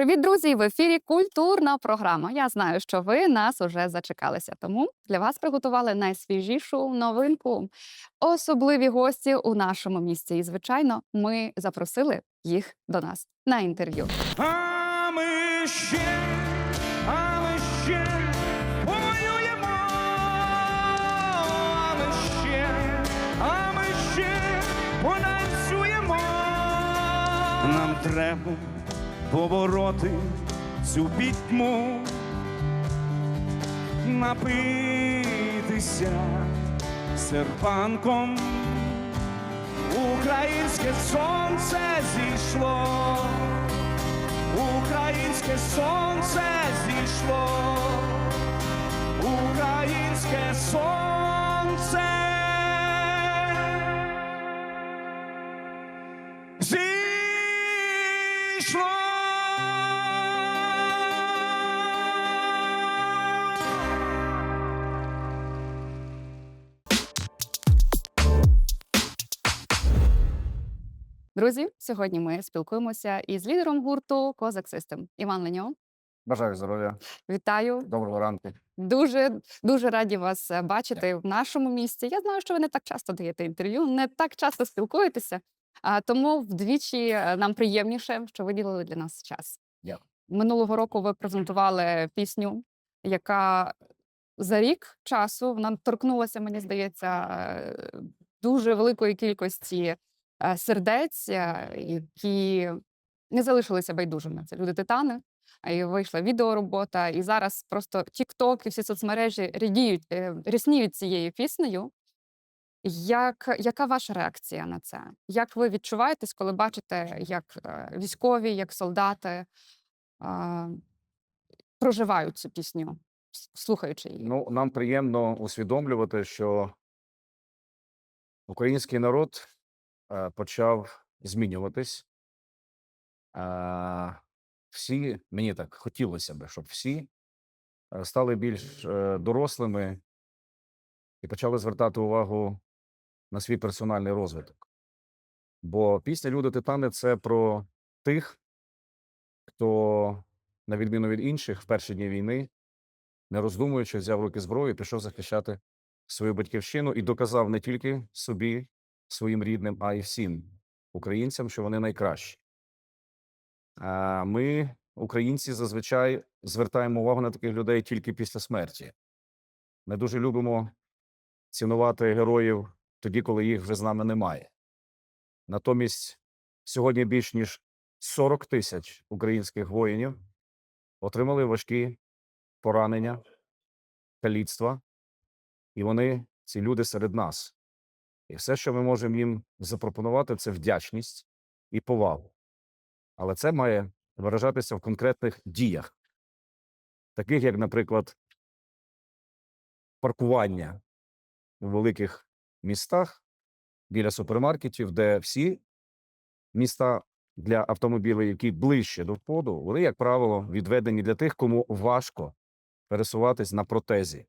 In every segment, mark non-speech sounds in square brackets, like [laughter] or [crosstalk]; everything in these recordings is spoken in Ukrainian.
Привіт, друзі! В ефірі культурна програма. Я знаю, що ви нас уже зачекалися. Тому для вас приготували найсвіжішу новинку. Особливі гості у нашому місті. І, звичайно, ми запросили їх до нас на інтерв'ю. А ми ще, а ми ще воюємо, а ми ще, а ми ще потанцюємо. Нам треба побороти цю пітьму, напитися серпанком. Українське сонце зійшло. Українське сонце зійшло, українське сонце. Зійшло. Друзі, сьогодні ми спілкуємося із лідером гурту Козак Систем Іван Леньо. Бажаю здоров'я, Вітаю! доброго ранку. Дуже дуже раді вас е, бачити в нашому місті. Я знаю, що ви не так часто даєте інтерв'ю, не так часто спілкуєтеся. А тому вдвічі е, нам приємніше, що виділили для нас час. Дякую. Минулого року ви презентували пісню, яка за рік часу вона торкнулася, мені здається, е, дуже великої кількості сердець, е, які не залишилися байдужими. Це люди титани. І вийшла відеоробота, і зараз просто TikTok і всі соцмережі рідіють, е, рісніють цією піснею. Як, яка ваша реакція на це? Як ви відчуваєтесь, коли бачите, як е, військові, як солдати а, проживають цю пісню, слухаючи її? Ну, нам приємно усвідомлювати, що український народ е, почав змінюватись. Е, всі, мені так хотілося б, щоб всі е, стали більш е, дорослими і почали звертати увагу на свій персональний розвиток. Бо пісня Люди Титани це про тих, хто, на відміну від інших, в перші дні війни, не роздумуючи, взяв руки зброю пішов захищати свою батьківщину і доказав не тільки собі, своїм рідним, а й всім українцям, що вони найкращі. Ми, українці, зазвичай звертаємо увагу на таких людей тільки після смерті. Ми дуже любимо цінувати героїв тоді, коли їх вже з нами немає. Натомість сьогодні більш ніж 40 тисяч українських воїнів отримали важкі поранення, каліцтва, і вони, ці люди серед нас. І все, що ми можемо їм запропонувати, це вдячність і повагу. Але це має виражатися в конкретних діях, таких як, наприклад, паркування у великих містах біля супермаркетів, де всі міста для автомобілів, які ближче до входу, вони, як правило, відведені для тих, кому важко пересуватись на протезі.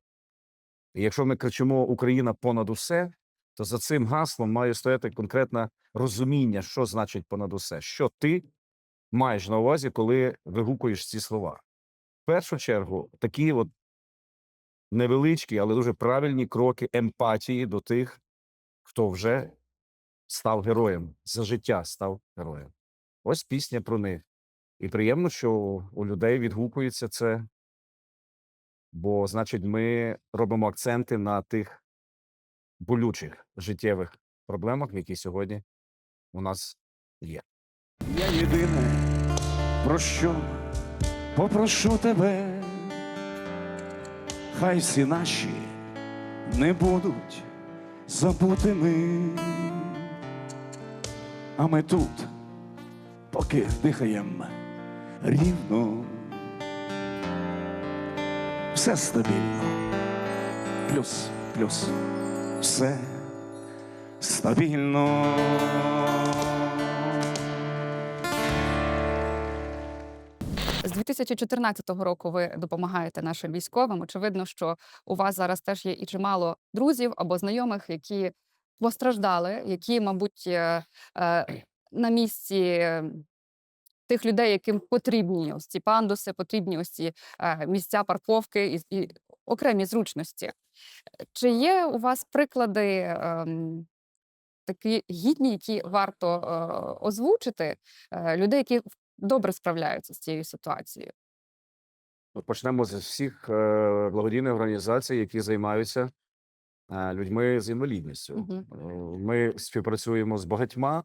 І якщо ми кричимо Україна понад усе, то за цим гаслом має стояти конкретне розуміння, що значить понад усе, що ти маєш на увазі, коли вигукуєш ці слова. В першу чергу, такі от невеличкі, але дуже правильні кроки емпатії до тих, хто вже став героєм, за життя став героєм. Ось пісня про них. І приємно, що у людей відгукується це, бо, значить, ми робимо акценти на тих болючих життєвих проблемах, які сьогодні у нас є. Я єдине, про що попрошу тебе, хай всі наші не будуть забутими. А ми тут, поки дихаємо рівно, все стабільно, плюс, плюс, все стабільно. З 2014 року ви допомагаєте нашим військовим. Очевидно, що у вас зараз теж є і чимало друзів або знайомих, які постраждали, які, мабуть, е, е, на місці тих людей, яким потрібні ось ці пандуси, потрібні ось ці е, місця парковки і окремі зручності. Чи є у вас приклади ем, такі гідні, які варто е, озвучити е, людей, які добре справляються з цією ситуацією? Ну, Почнемо з всіх е, благодійних організацій, які займаються е, людьми з інвалідністю. Е, Ми співпрацюємо з багатьма.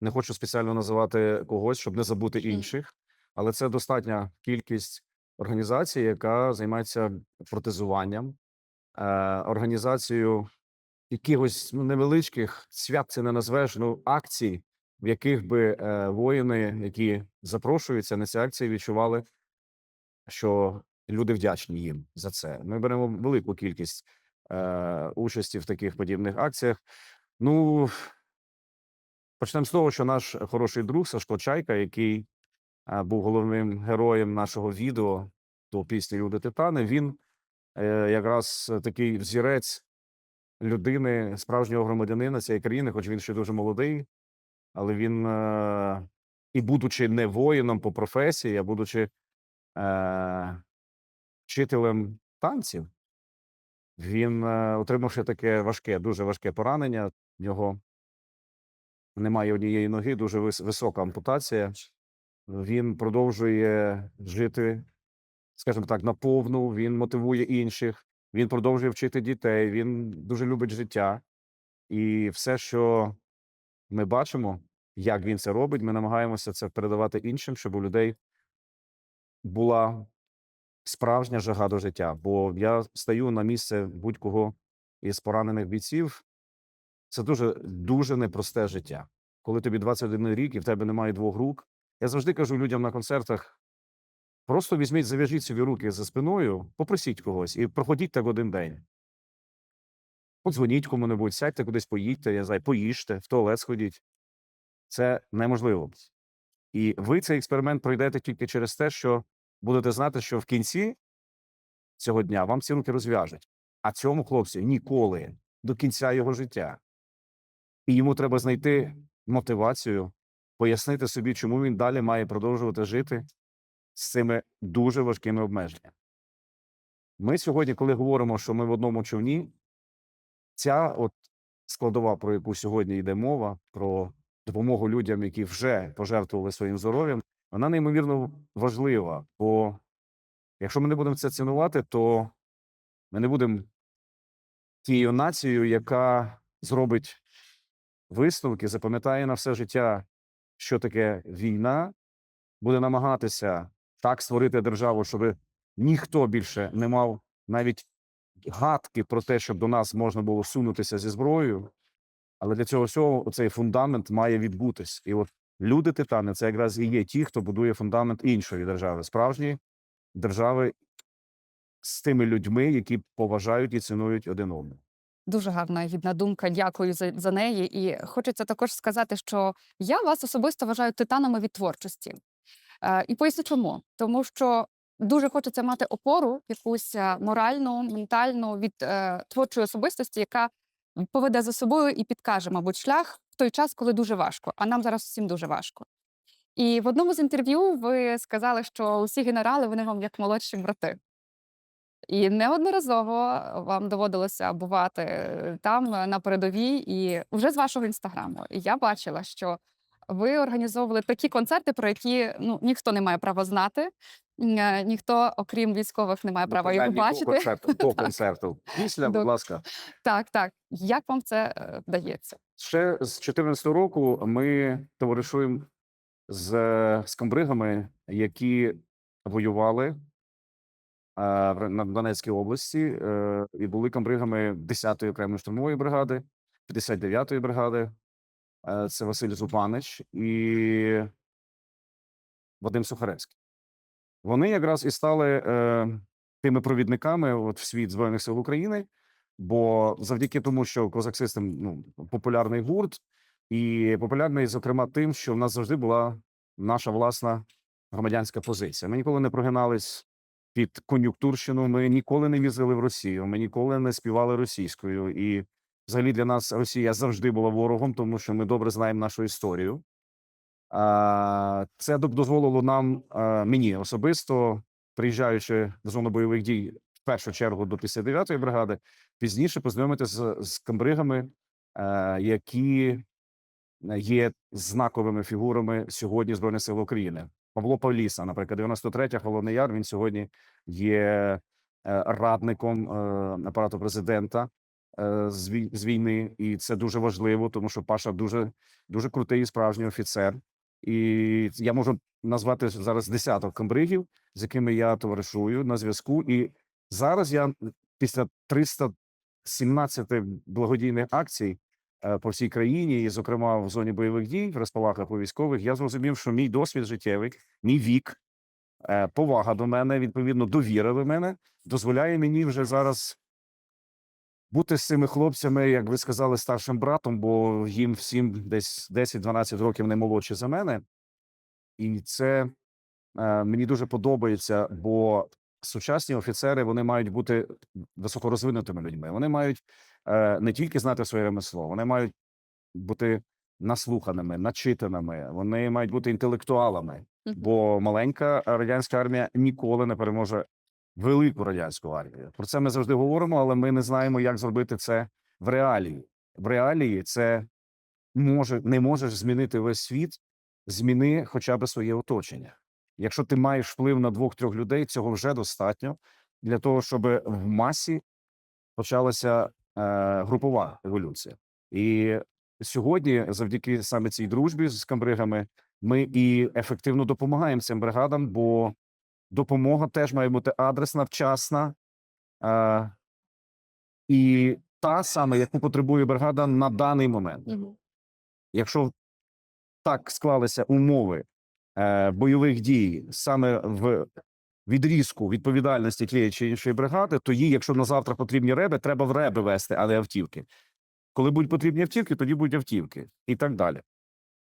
Не хочу спеціально називати когось, щоб не забути інших, але це достатня кількість організацій, яка займається протезуванням, е, організацією якихось ну, невеличких свят це не назвеш, ну акцій, в яких би е, воїни, які запрошуються на ці акції, відчували що люди вдячні їм за це. Ми беремо велику кількість е, участі в таких подібних акціях. Ну, почнемо з того, що наш хороший друг Сашко Чайка, який був головним героєм нашого відео до пісні Люди Титани, він е, якраз такий взірець людини, справжнього громадянина цієї країни, хоч він ще дуже молодий, але він, е, і будучи не воїном по професії, а будучи е, вчителем танців. Він, е, отримавши таке важке, дуже важке поранення, в нього немає однієї ноги, дуже висока ампутація. Він продовжує жити, скажімо так, наповну, він мотивує інших, він продовжує вчити дітей, він дуже любить життя. І все, що ми бачимо, як він це робить, ми намагаємося це передавати іншим, щоб у людей була справжня жага до життя. Бо я стаю на місце будь-кого із поранених бійців. Це дуже дуже непросте життя. Коли тобі 21 рік і в тебе немає двох рук. Я завжди кажу людям на концертах: просто візьміть, зав'яжіть собі руки за спиною, попросіть когось і проходіть так один день. Подзвоніть кому-небудь, сядьте кудись, поїдьте, я знаю, поїжте, в туалет сходіть. Це неможливо. І ви цей експеримент пройдете тільки через те, що будете знати, що в кінці цього дня вам ці руки розв'яжуть. А цьому хлопцю ніколи до кінця його життя. І йому треба знайти мотивацію, пояснити собі, чому він далі має продовжувати жити з цими дуже важкими обмеженнями. Ми сьогодні, коли говоримо, що ми в одному човні, ця от складова, про яку сьогодні йде мова, про допомогу людям, які вже пожертвували своїм здоров'ям, вона неймовірно важлива. Бо якщо ми не будемо це цінувати, то ми не будемо тією нацією, яка зробить висновки, запам'ятає на все життя, що таке війна, буде намагатися так створити державу, щоб ніхто більше не мав навіть гадки про те, щоб до нас можна було сунутися зі зброєю. Але для цього всього цей фундамент має відбутись. І от люди титани це якраз і є ті, хто будує фундамент іншої держави, справжньої держави з тими людьми, які поважають і цінують один одного. Дуже гарна гідна думка. Дякую за, за неї. І хочеться також сказати, що я вас особисто вважаю титанами від творчості. Е, і поясню чому. Тому що дуже хочеться мати опору, якусь е, моральну, ментальну від е, творчої особистості, яка поведе за собою і підкаже, мабуть, шлях в той час, коли дуже важко. А нам зараз всім дуже важко. І в одному з інтерв'ю ви сказали, що усі генерали вони вам як молодші брати. І неодноразово вам доводилося бувати е, там е, на передовій, і вже з вашого інстаграму. І я бачила, що ви організовували такі концерти, про які ну ніхто не має права знати, е, ніхто, окрім військових, не має права його Принаймні, бачити. [laughs] До концерту, до концерту. Після, будь ласка. Так, так. Як вам це е, вдається? Ще з 2014 року ми товаришуємо з, е, з комбригами, які воювали е, на Донецькій області е, і були комбригами 10-ї окремої штурмової бригади, 59-ї бригади. Е, Це Василь Зубанич і Вадим Сухаревський. Вони якраз і стали е, тими провідниками от, в світ Збройних сил України, бо завдяки тому, що Козак Систем ну, популярний гурт, і популярний, зокрема, тим, що в нас завжди була наша власна громадянська позиція. Ми ніколи не прогинались під кон'юнктурщину, ми ніколи не візили в Росію, ми ніколи не співали російською. І взагалі для нас Росія завжди була ворогом, тому що ми добре знаємо нашу історію. А, Це дозволило нам, мені особисто, приїжджаючи в зону бойових дій в першу чергу до 59-ї бригади, пізніше познайомитися з, з камбригами, е, які є знаковими фігурами сьогодні Збройних сил України. Павло Павліса, наприклад, 93-я Холодний Яр. Він сьогодні є е, радником е, апарату президента е, з війни, і це дуже важливо, тому що Паша дуже дуже крутий і справжній офіцер. І я можу назвати зараз десяток камбригів, з якими я товаришую на зв'язку. І зараз я після 317 благодійних акцій по всій країні, і, зокрема, в зоні бойових дій, в розпалахах у військових, я зрозумів, що мій досвід життєвий, мій вік, е, повага до мене, відповідно, довіра до мене дозволяє мені вже зараз бути з цими хлопцями, як ви сказали, старшим братом, бо їм всім десь 10-12 років не молодші за мене. І це е, мені дуже подобається, бо сучасні офіцери вони мають бути високорозвинутими людьми. Вони мають е, не тільки знати своє ремесло, вони мають бути наслуханими, начитаними, вони мають бути інтелектуалами. Бо маленька радянська армія ніколи не переможе велику радянську армію. Про це ми завжди говоримо, але ми не знаємо, як зробити це в реалії. В реалії це може не можеш змінити весь світ, зміни хоча б своє оточення. Якщо ти маєш вплив на двох-трьох людей, цього вже достатньо для того, щоб в масі почалася е, групова еволюція. І сьогодні, завдяки саме цій дружбі з камбригами, ми і ефективно допомагаємо цим бригадам, бо допомога теж має бути адресна, вчасна е, і та саме, яку потребує бригада на даний момент. Якщо так склалися умови е, бойових дій саме в відрізку відповідальності тієї чи іншої бригади, то їй, якщо на завтра потрібні реби, треба в реби вести, а не автівки. Коли будуть потрібні автівки, тоді будуть автівки і так далі.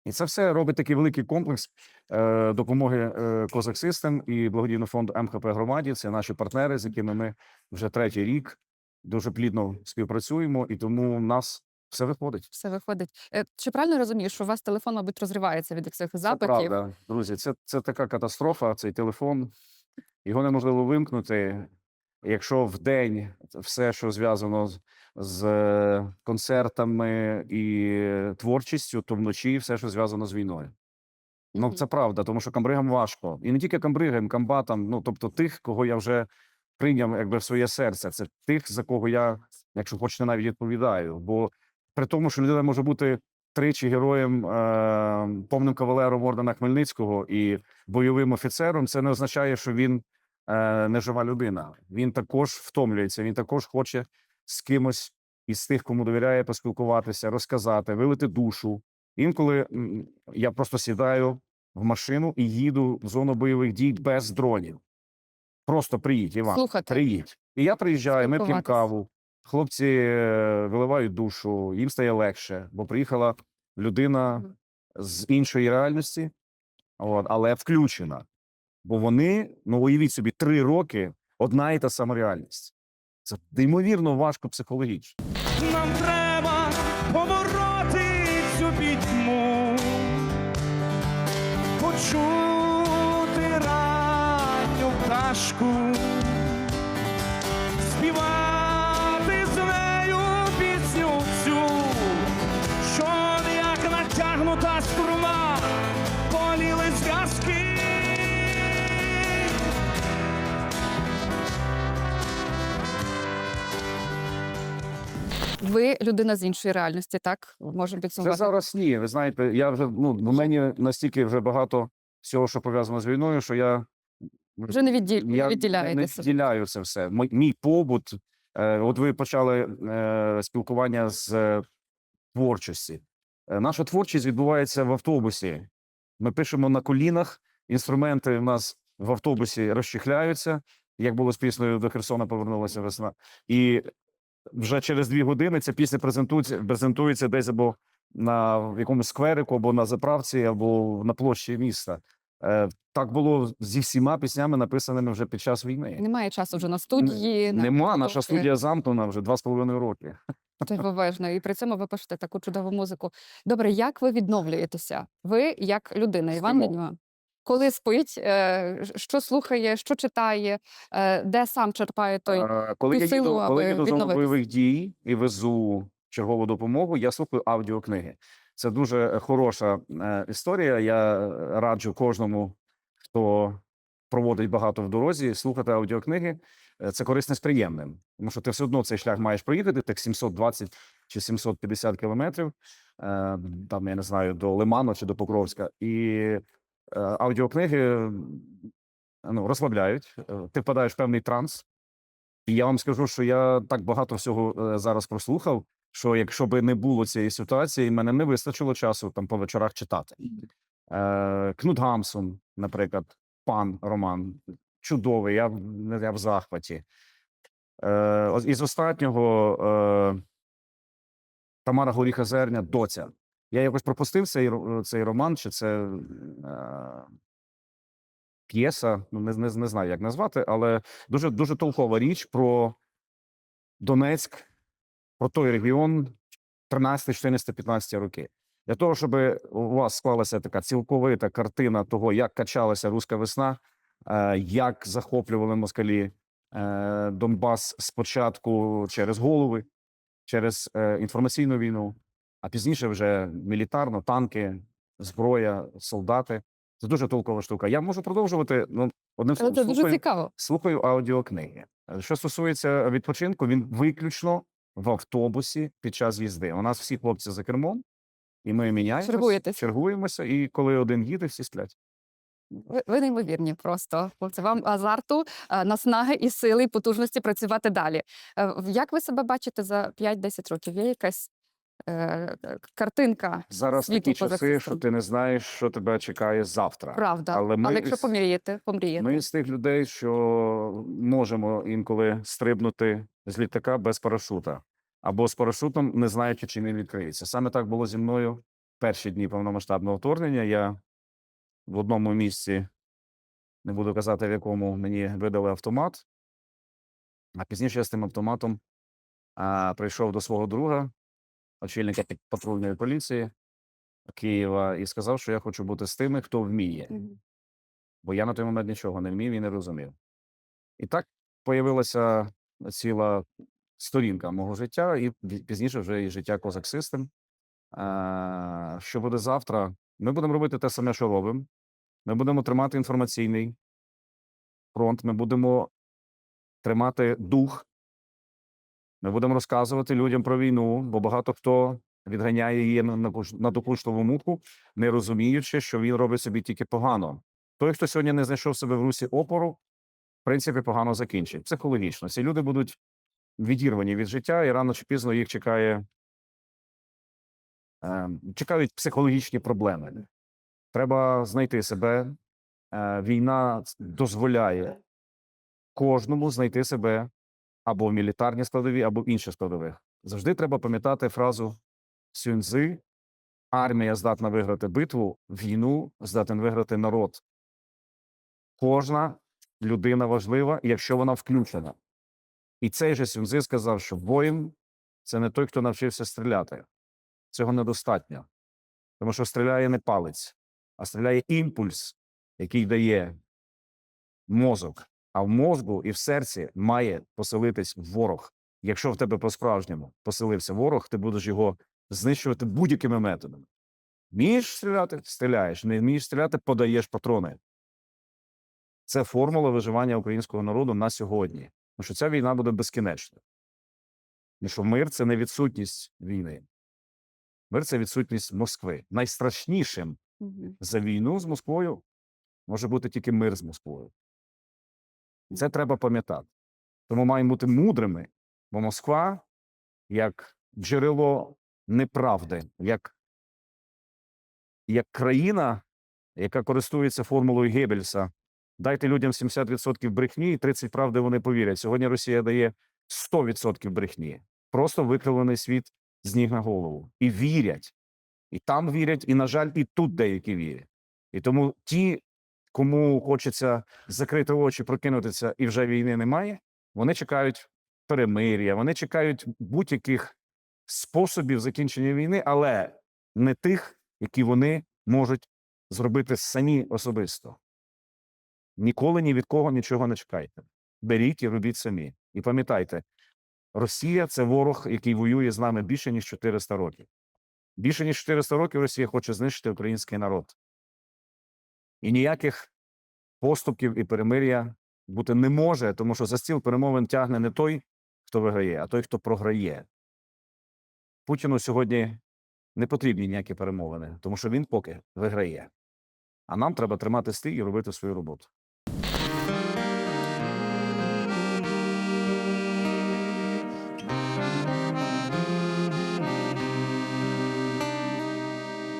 І це все робить такий великий комплекс е, допомоги е, Козак Систем і благодійний фонд МХП громаді. Це наші партнери, з якими ми вже третій рік дуже плідно співпрацюємо, і тому в нас все виходить. Все виходить. Е, Чи правильно розумію, що у вас телефон, мабуть, розривається від цих Це запитів? правда, друзі. Це, це така катастрофа. Цей телефон його неможливо вимкнути. Якщо в день все, що зв'язано з, з е, концертами і творчістю, то вночі все, що зв'язано з війною. Ну, це правда, тому що камбригам важко. І не тільки камбригам, комбатам, ну тобто тих, кого я вже прийняв якби в своє серце. Це тих, за кого я, якщо хочете, навіть відповідаю. Бо при тому, що людина може бути тричі героєм, е, повним кавалером ордена Хмельницького і бойовим офіцером, це не означає, що він е, не жива людина. Він також втомлюється, він також хоче з кимось із тих, кому довіряє, поспілкуватися, розказати, вилити душу. Інколи я просто сідаю в машину і їду в зону бойових дій без дронів. Просто приїдь, Іван. Слухати. Приїдь. І я приїжджаю, ми п'ємо каву. Хлопці е, виливають душу, їм стає легше, бо приїхала людина з іншої реальності, от, але включена. Бо вони, ну уявіть собі, три роки одна і та сама реальність. Це неймовірно важко психологічно. Нам треба побороти цю пітьму, почути ранню пташку, Ви людина з іншої реальності, так? Можемо Це зараз ні. Ви знаєте, я вже ну в мені настільки вже багато всього, що пов'язано з війною, що я Вже не відділ... я не відділяю це все. Мій, побут. Е, от ви почали е, спілкування з е, творчості. Е, наша творчість відбувається в автобусі. Ми пишемо на колінах, інструменти в нас в автобусі розчехляються. Як було з піснею до Херсона повернулася весна. І вже через дві години ця пісня презентується, презентується десь або на якомусь скверику, або на заправці, або на площі міста. Е, так було зі всіма піснями, написаними вже під час війни. Немає часу вже на студії. на Нема, наша студія замкнена вже два з половиною роки. Дивовижно. [laughs] І при цьому ви пишете таку чудову музику. Добре, як ви відновлюєтеся? Ви як людина, Іван Спимо. Коли спить, е, що слухає, що читає, е, де сам черпає той Е, Коли ту я силу, їду, коли аби я їду з бойових дій і везу чергову допомогу, я слухаю аудіокниги. Це дуже хороша історія. Я раджу кожному, хто проводить багато в дорозі, слухати аудіокниги. Це корисне з приємним, тому що ти все одно цей шлях маєш проїхати, так 720 чи 750 кілометрів, там я не знаю, до Лиману чи до Покровська. І аудіокниги ну, розслабляють. е, Ти впадаєш в певний транс. І я вам скажу, що я так багато всього е, зараз прослухав, що якщо би не було цієї ситуації, мене не вистачило часу там по вечорах читати. Е, Кнут Гамсун, наприклад, пан Роман, чудовий, я, я в захваті. Е, із останнього е, Тамара Горіха Зерня, доця. Я якось пропустив цей, цей роман, чи це е, п'єса, ну не, не, не знаю, як назвати, але дуже дуже толкова річ про Донецьк, про той регіон 13, 14, 15 роки. Для того, щоб у вас склалася така цілковита картина того, як качалася руська весна, е, як захоплювали москалі е, Донбас спочатку через голови, через е, інформаційну війну, а пізніше вже мілітарно, танки, зброя, солдати. Це дуже толкова штука. Я можу продовжувати. Ну, одним Але словом, це дуже цікаво. слухаю аудіокниги. Що стосується відпочинку, він виключно в автобусі під час їзди. У нас всі хлопці за кермом, і ми міняємося, чергуємося, і коли один їде, всі сплять. Ви, ви неймовірні просто. Хлопці, вам азарту, е, наснаги і сили, і потужності працювати далі. Е, Як ви себе бачите за 5-10 років? Є якась е, е, картинка? Зараз світу такі поза часи, що ти не знаєш, що тебе чекає завтра. Правда. Але Але, ми якщо помрієте, помрієте. Ми з тих людей, що можемо інколи стрибнути з літака без парашута, або з парашутом, не знаючи, чи він відкриється. Саме так було зі мною перші дні повномасштабного вторгнення. Я в одному місці, не буду казати, в якому мені видали автомат, а пізніше я з тим автоматом а, прийшов до свого друга, очільника патрульної поліції Києва, і сказав, що я хочу бути з тими, хто вміє бо я на той момент нічого не вмів і не розумів. І так появилася ціла сторінка мого життя, і пізніше вже і життя Козак Систем. Що буде завтра? Ми будемо робити те саме, що робимо. Ми будемо тримати інформаційний фронт, ми будемо тримати дух. Ми будемо розказувати людям про війну, бо багато хто відганяє її на, допуштову муку, не розуміючи, що він робить собі тільки погано. Той, хто сьогодні не знайшов себе в русі опору, в принципі, погано закінчить. Психологічно. Ці люди будуть відірвані від життя, і рано чи пізно їх чекає, е, чекають психологічні проблеми. Треба знайти себе. Е, війна дозволяє кожному знайти себе або в мілітарній складові, або в інших складових. Завжди треба пам'ятати фразу Сюньзи армія здатна виграти битву, війну здатен виграти народ. Кожна людина важлива, якщо вона включена. І цей же Сюнзи сказав, що воїн це не той, хто навчився стріляти. Цього недостатньо. Тому що стріляє не палець, а стріляє імпульс, який дає мозок. А в мозку і в серці має поселитись ворог. Якщо в тебе по-справжньому поселився ворог, ти будеш його знищувати будь-якими методами. Вмієш стріляти, стріляєш. Не вмієш стріляти, подаєш патрони. Це формула виживання українського народу на сьогодні. Тому що ця війна буде безкінечна. Тому що мир це не відсутність війни. Мир це відсутність Москви. Найстрашнішим за війну з Москвою може бути тільки мир з Москвою. Це треба пам'ятати. Тому маємо бути мудрими, бо Москва як джерело неправди, як, як країна, яка користується формулою Геббельса. Дайте людям 70% брехні і 30% правди вони повірять. Сьогодні Росія дає 100% брехні. Просто викривлений світ з ніг на голову. І вірять. І там вірять, і, на жаль, і тут деякі вірять. І тому ті, кому хочеться закрити очі, прокинутися, і вже війни немає, вони чекають перемир'я, вони чекають будь-яких способів закінчення війни, але не тих, які вони можуть зробити самі особисто. Ніколи ні від кого нічого не чекайте. Беріть і робіть самі. І пам'ятайте, Росія це ворог, який воює з нами більше ніж 400 років. Більше ніж 400 років Росія хоче знищити український народ. І ніяких поступків і перемир'я бути не може, тому що за стіл перемовин тягне не той, хто виграє, а той, хто програє. Путіну сьогодні не потрібні ніякі перемовини, тому що він поки виграє. А нам треба тримати стій і робити свою роботу.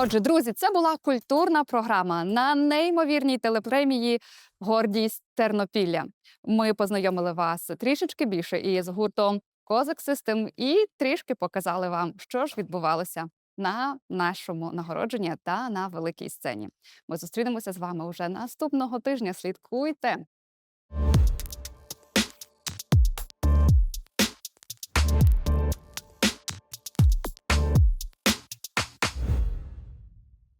Отже, друзі, це була культурна програма на неймовірній телепремії Гордість Тернопілля. Ми познайомили вас трішечки більше із гуртом Козак Систем і трішки показали вам, що ж відбувалося на нашому нагородженні та на великій сцені. Ми зустрінемося з вами уже наступного тижня. Слідкуйте.